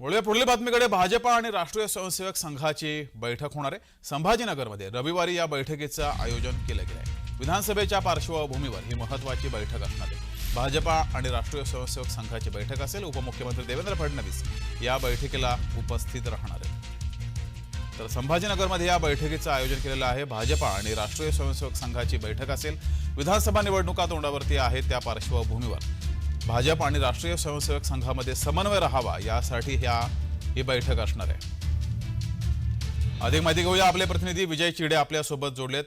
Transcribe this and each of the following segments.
वळूया पुढील बातमीकडे भाजपा आणि राष्ट्रीय स्वयंसेवक संघाची बैठक होणार आहे. संभाजीनगरमध्ये रविवारी या बैठकीचं आयोजन केलं गेलं आहे विधानसभेच्या पार्श्वभूमीवर ही महत्वाची बैठक असणार आहे. भाजपा आणि राष्ट्रीय स्वयंसेवक संघाची बैठक असेल उपमुख्यमंत्री देवेंद्र फडणवीस या बैठकीला उपस्थित राहणार आहेत. तर संभाजीनगरमध्ये या बैठकीचं आयोजन केलेलं आहे. भाजपा आणि राष्ट्रीय स्वयंसेवक संघाची बैठक असेल. विधानसभा निवडणुका तोंडावरती आहेत त्या पार्श्वभूमीवर. भाजप आणि राष्ट्रीय स्वयंसेवक संघामध्ये समन्वय राहावा यासाठी ह्या ही बैठक असणार आहे. अधिक माहिती घेऊया आपले प्रतिनिधी विजय चिडे आपल्यासोबत जोडलेत.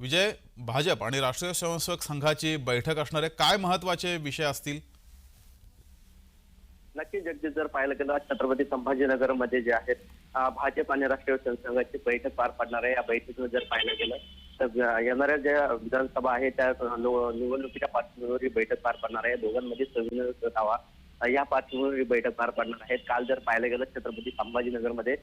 विजय भाजप आणि राष्ट्रीय स्वयंसेवक संघाची बैठक असणार आहे. काय महत्त्वाचे विषय असतील? नक्की जगदीश जर पाहिलं गेलं छत्रपती संभाजीनगरमध्ये जे आहेत भाजप आणि राष्ट्रीय संघाची बैठक पार पडणार आहे. या बैठकीत जर पाहिलं गेलं येणाऱ्या ज्या विधानसभा आहे त्या निवडणुकीच्या पार्श्वभूमीवर ही बैठक पार पडणार आहे. दोघांमध्ये संविधान दावा या पार्श्वभूमीवर बैठक पार पडणार आहेत. काल जर पाहायला गेलं छत्रपती संभाजीनगरमध्ये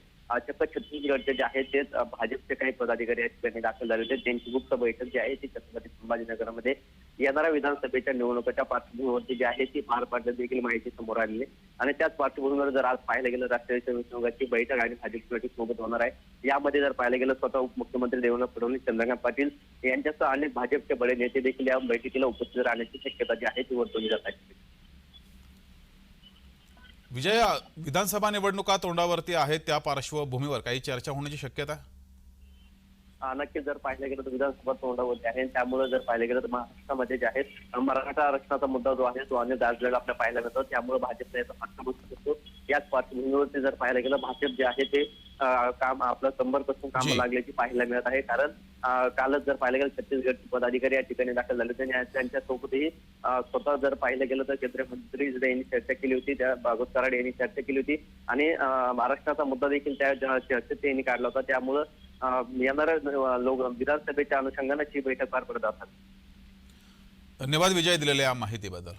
चक्क छत्तीसगडचे जे आहेत ते भाजपचे काही पदाधिकारी आहेत त्यांनी दाखल झाले होते. त्यांची गुप्त बैठक जी आहे ती छत्रपती संभाजीनगरमध्ये येणाऱ्या विधानसभेच्या निवडणुकीच्या पार्श्वभूमीवरती जी आहे ती पार पाडण्यात देखील माहिती समोर आलेली आहे. आणि त्याच पार्श्वभूमीवर जर आज पाहायला गेलं राष्ट्रीय संघाची बैठक आणि भाजपची बैठक सोबत होणार आहे. यामध्ये जर पाहायला गेलं स्वतः उपमुख्यमंत्री देवेंद्र फडणवीस चंद्रकांत पाटील यांच्यासह अनेक भाजपचे बडे नेते देखील या बैठकीला उपस्थित राहण्याची शक्यता जी आहे ती वर्तवली जात आहे. विजय विधानसभा निवडणुका तोंडावरती आहेत त्या पार्श्वभूमीवर काही चर्चा होण्याची शक्यता? नक्कीच. जर पाहिलं गेलं तर विधानसभा तोंडावरती आहे. त्यामुळे जर पाहिलं गेलं तर महाराष्ट्रामध्ये जे आहे मराठा आरक्षणाचा मुद्दा जो आहे तो अनेक गाजलेला आपल्याला पाहायला मिळतो. त्यामुळे भाजपचा याचा फटका बसू शकतो. याच पार्श्वभूमीवरती जर पाहायला गेलं भाजप जे आहे ते काम आपलं कंबर कसून काम. लागल्याची पाहायला मिळत आहे. कारण कालच जर पाहिलं गेलं छत्तीसगडचे पदाधिकारी या ठिकाणी दाखल झाले होते आणि त्यांच्या सोबतही अं, स्वतः जर पाहिलं गेलं तर केंद्रीय मंत्री जे यांनी चर्चा केली होती त्या भागवत कराड यांनी चर्चा केली होती आणि महाराष्ट्राचा मुद्दा देखील त्या चर्चेत त्यांनी काढला होता. त्यामुळं येणाऱ्या लोक विधानसभेच्या अनुषंगाने ही बैठक पार पडत असतात. धन्यवाद विजय दिलेल्या या माहितीबद्दल.